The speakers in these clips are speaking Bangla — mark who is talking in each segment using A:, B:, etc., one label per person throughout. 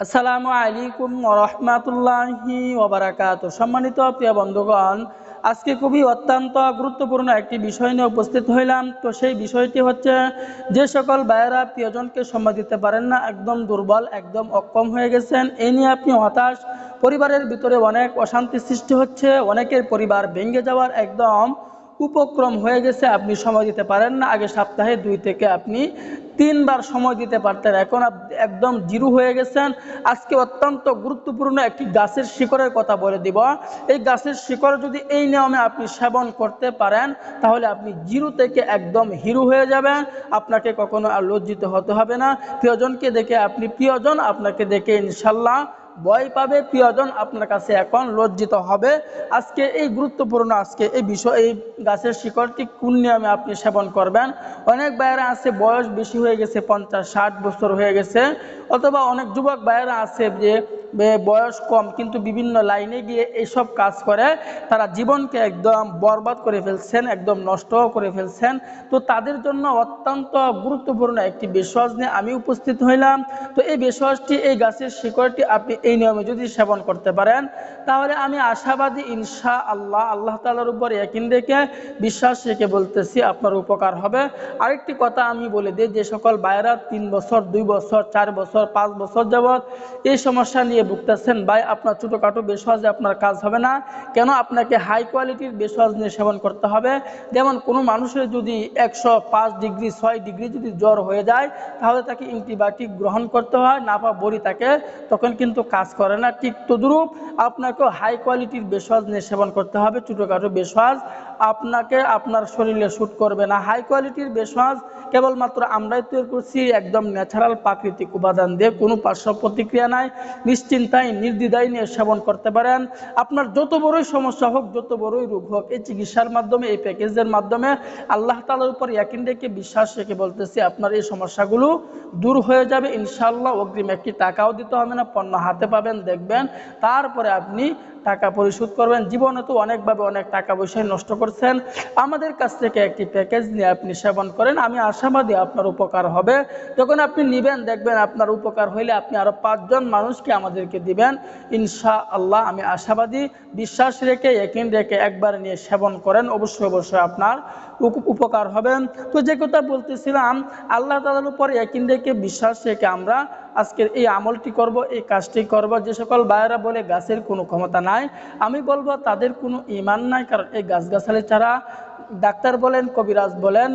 A: আসসালামু আলাইকুম রহমাতুল্লাহি ওবারাকাত সম্মানিত প্রিয় বন্ধুগণ, আজকে খুবই অত্যন্ত গুরুত্বপূর্ণ একটি বিষয় নিয়ে উপস্থিত হইলাম। তো সেই বিষয়টি হচ্ছে, যে সকল ভাইয়েরা প্রিয়জনকে সময় দিতে পারেন না, একদম দুর্বল, একদম অক্ষম হয়ে গেছেন এই নিয়ে আপনি হতাশ। পরিবারের ভিতরে অনেক অশান্তি সৃষ্টি হচ্ছে, অনেকের পরিবার ভেঙে যাওয়ার একদম উপক্রম হয়ে গেছে, আপনি সময় দিতে পারেন না। আগে সপ্তাহে দুই থেকে আপনি তিনবার সময় দিতে পারতেন। এখন একদম জিরু হয়ে গেছেন। আজকে অত্যন্ত গুরুত্বপূর্ণ একটি গাছের শিকড়ের কথা বলে দিব। এই গাছের শিকড় যদি এই নিয়মে আপনি সেবন করতে পারেন, তাহলে আপনি জিরু থেকে একদম হিরু হয়ে যাবেন। আপনাকে কখনো আর লজ্জিত হতে হবে না। প্রিয়জনকে দেখে, আপনি প্রিয়জন, আপনাকে দেখে ইনশাল্লাহ ভয় পাবে প্রিয়জন আপনার কাছে এখন লজ্জিত হবে। আজকে এই গুরুত্বপূর্ণ আজকে এই বিষয়, এই গাছের শিকড়টি কোন নিয়মে আপনি সেবন করবেন? অনেক বাইরে আছে, বয়স বেশি হয়ে গেছে, পঞ্চাশ, ষাট বছর হয়ে গেছে। অথবা অনেক যুবক বাইরা আছে যে বয়স কম, কিন্তু বিভিন্ন লাইনে গিয়ে এইসব কাজ করে। তারা জীবনকে একদম বরবাদ করে ফেলছেন, একদম নষ্ট করে ফেলছেন। তো তাদের জন্য অত্যন্ত গুরুত্বপূর্ণ একটি বিশ্বাস নিয়ে আমি উপস্থিত হইলাম। তো এই বিশ্বাসটি এই গাছের শিকড়টি আপনি এই নিয়মে যদি সেবন করতে পারেন, তাহলে আমি আশাবাদী ইনশা আল্লাহ আল্লাহ তালার উপর একিন রেখে বিশ্বাস রেখে বলতেছি, আপনার উপকার হবে। আরেকটি কথা আমি বলে দিই, যে সকল বাইরা তিন বছর, দুই বছর, চার বছর, পাঁচ বছর যাবৎ এই সমস্যা নিয়ে ভুগতেছেন। ভাই, আপনার ছোটোখাটো বেসওয়াজে আপনার কাজ হবে না। কেন? আপনাকে হাই কোয়ালিটির বেসওয়াজ নিয়ে সেবন করতে হবে। যেমন কোনো মানুষের যদি একশো পাঁচ ডিগ্রি, ছয় ডিগ্রি যদি জ্বর হয়ে যায়, তাহলে তাকে অ্যান্টিবায়োটিক গ্রহণ করতে হয়। নাপা বড়ি তাকে, তখন কিন্তু কাজ করে না। ঠিক তদ্রূপ আপনাকেও হাই কোয়ালিটির বেসওয়াজ নিয়ে সেবন করতে হবে, ছোটোখাটো বেসওয়াজ আপনাকে আপনার শরীরে শ্যুট করবে না। হাই কোয়ালিটির বেসওয়াজ কেবলমাত্র আমরাই তৈরি করছি, একদম ন্যাচারাল প্রাকৃতিক উপাদান দিয়ে। কোনো পার্শ্ব প্রতিক্রিয়া নাই। নিশ্চিন্তায়, নির্দ্বিধায় নিয়ে সেবন করতে পারেন। আপনার যত বড়ই সমস্যা হোক, যত বড়ই রোগ হোক, এই চিকিৎসার মাধ্যমে, এই প্যাকেজের মাধ্যমে আল্লাহ তালার উপর একই ডেকে বিশ্বাস রেখে বলতেছি, আপনার এই সমস্যাগুলো দূর হয়ে যাবে। ইনশাল্লাহ অগ্রিম একটি টাকাও দিতে হবে না, পণ্য হাতে পাবেন, দেখবেন। তারপরে আপনি টাকা পরিশোধ করবেন। জীবনে তো অনেকভাবে অনেক টাকা পয়সা নষ্ট করছেন। আমাদের কাছ থেকে একটি প্যাকেজ নিয়ে আপনি সেবন করেন। আমি আশাবাদী আপনার উপকার হবে। যখন আপনি নেবেন, দেখবেন আপনার উপকার হইলে আপনি আরও পাঁচজন মানুষকে আমাদেরকে দিবেন। ইনশা আল্লাহ আমি আশাবাদী। বিশ্বাস রেখে একিন রেখে একবার নিয়ে সেবন করেন। অবশ্যই অবশ্যই আপনার উপ- উপকার হবেন। তো যে কথা বলতেছিলাম, আল্লাহ তালার উপর একিন রেখে, বিশ্বাস রেখে আমরা আজকের এই আমলটি করব, এই কাজটি করব। যে সকল বায়রা বলে গাছের কোনো ক্ষমতা নাই, আমি বলব তাদের কোনো ইমান নাই, কারণ এই গাছগাছালি ছাড়া ডাক্তার বলেন, কবিরাজ বলেন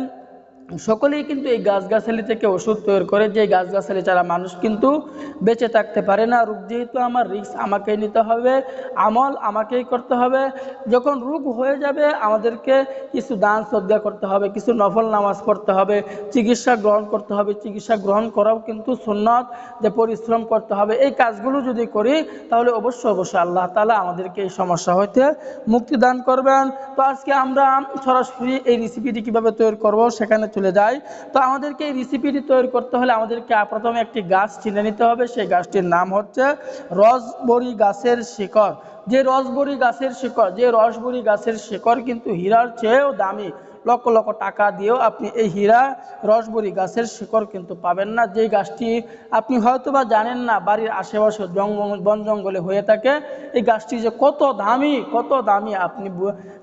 A: সকলেই কিন্তু এই গাছগাছালি থেকে ওষুধ তৈরি করে, যে গাছগাছালি ছাড়া মানুষ কিন্তু বেঁচে থাকতে পারে না। রোগ যেহেতু আমার রিস্ক, আমাকেই নিতে হবে, আমল আমাকেই করতে হবে। যখন রোগ হয়ে যাবে, আমাদেরকে কিছু দান শ্রদ্ধা করতে হবে, কিছু নফল নামাজ পড়তে হবে, চিকিৎসা গ্রহণ করতে হবে। চিকিৎসা গ্রহণ করাও কিন্তু সুন্নত যে পরিশ্রম করতে হবে। এই কাজগুলো যদি করি, তাহলে অবশ্যই অবশ্যই আল্লাহ তালা আমাদেরকে এই সমস্যা হইতে মুক্তি দান করবেন। তো আজকে আমরা সরাসরি এই রেসিপিটি কীভাবে তৈরি করব, সেখানে চলে যায়। তো আমাদেরকে এই রেসিপিটি তৈরি করতে হলে আমাদেরকে প্রথমে একটি গাছ চিনে নিতে হবে। সেই গাছটির নাম হচ্ছে রসবরি গাছের শিকড়। যে রসবরি গাছের শিকড়, যে রসবরি গাছের শিকড় কিন্তু হীরার চেয়েও দামি। লক্ষ লক্ষ টাকা দিয়েও আপনি এই হীরা রসবরি গাছের শিকড় কিন্তু পাবেন না। যে গাছটি আপনি হয়তো বা জানেন না, বাড়ির আশেপাশে বন জঙ্গলে হয়ে থাকে, এই গাছটি যে কত দামি কত দামি আপনি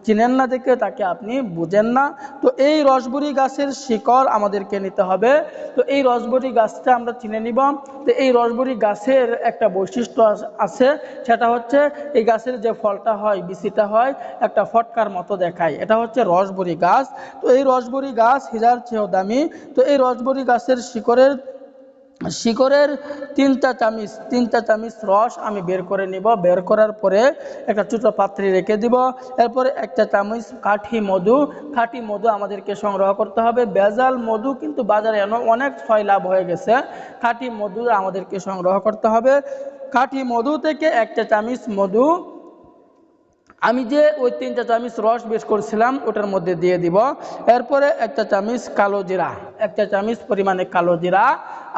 A: চিনেন না দেখে তাকে আপনি বুঝেন না। তো এই রসবরি গাছের শিকড় আমাদেরকে নিতে হবে। তো এই রসবরি গাছটা আমরা চিনে নিব। তো এই রসবরি গাছের একটা বৈশিষ্ট্য আছে, সেটা হচ্ছে এই গাছের যে ফলটা হয়, বিচিটা হয়, একটা ফটকার মতো দেখায়। এটা হচ্ছে রসবরি গাছ। তো এই রসবরি গাছ হিজার চেয়েও দামি। তো এই রসবরি গাছের শিকড়ের শিকড়ের তিনটা চামিচ তিনটা চামিচ রস আমি বের করে নিব। বের করার পরে একটা ছোটো পাত্রে রেখে দিব। এরপরে একটা চামচ কাঠি মধু খাঁটি মধু আমাদেরকে সংগ্রহ করতে হবে। বেজাল মধু কিন্তু বাজারে অনেক ছয় লাভ হয়ে গেছে। খাঁটি মধু আমাদেরকে সংগ্রহ করতে হবে। কাঠি মধু থেকে একটা চামিচ মধু আমি যে ওই তিনটা চামিচ রস বেশ করছিলাম, ওটার মধ্যে দিয়ে দিব। এরপরে একটা চামিচ কালো জিরা একটা চামিচ পরিমাণে কালো জিরা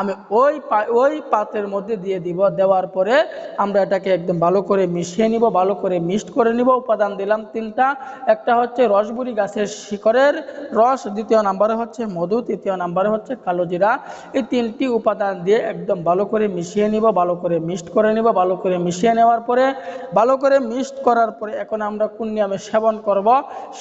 A: আমি ওই ওই পাত্রের মধ্যে দিয়ে দিব। দেওয়ার পরে আমরা এটাকে একদম ভালো করে মিশিয়ে নিব, ভালো করে মিক্সড করে নিব। উপাদান দিলাম তিনটা। একটা হচ্ছে রসবুরি গাছের শিকড়ের রস, দ্বিতীয় নাম্বারে হচ্ছে মধু, তৃতীয় নাম্বারে হচ্ছে কালো জিরা। এই তিনটি উপাদান দিয়ে একদম ভালো করে মিশিয়ে নিব, ভালো করে মিক্সড করে নিব, ভালো করে মিশিয়ে নেওয়ার পরে, ভালো করে মিক্সড করার পরে এখন আমরা কোন নিয়মে সেবন করব?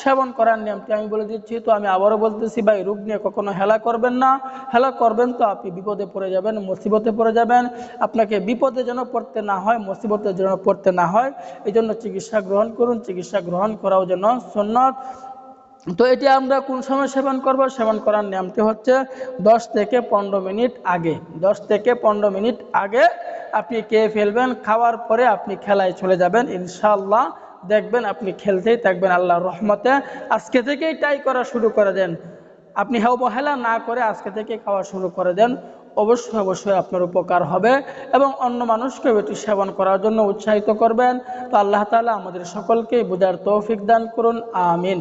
A: সেবন করার নিয়মটি আমি বলে দিচ্ছি। তো আমি আবারও বলতেছি, ভাই, রোগ নিয়ে কখনো হেলা করবেন না। হেলা করবেন তো আপনি বিপদে পড়ে যাবেন, মুসিবতে পড়ে যাবেন, আপনাকে বিপদে যেন পড়তে না হয়, মুসিবতে যেন পড়তে না হয় এই জন্য চিকিৎসা গ্রহণ করুন, চিকিৎসা গ্রহণ করাও যেন সন্ন্যত তো এটি আমরা কোন সময় সেবন করব? সেবন করার নিয়মটি হচ্ছে 10 থেকে পনেরো মিনিট আগে 10 থেকে পনেরো মিনিট আগে আপনি খেয়ে ফেলবেন, খাওয়ার পরে আপনি খেলায় চলে যাবেন ইনশাল্লাহ দেখবেন আপনি খেলতেই থাকবেন আল্লাহর রহমতে। আজকে থেকেই ট্রাই করা শুরু করে দেন। আপনি অবহেলা না করে আজকে থেকে খাওয়া শুরু করে দেন। অবশ্যই অবশ্যই আপনার উপকার হবে এবং অন্য মানুষকে এটি সেবন করার জন্য উৎসাহিত করবেন। তো আল্লাহ তালা আমাদের সকলকে বোঝার তৌফিক দান করুন। আমিন।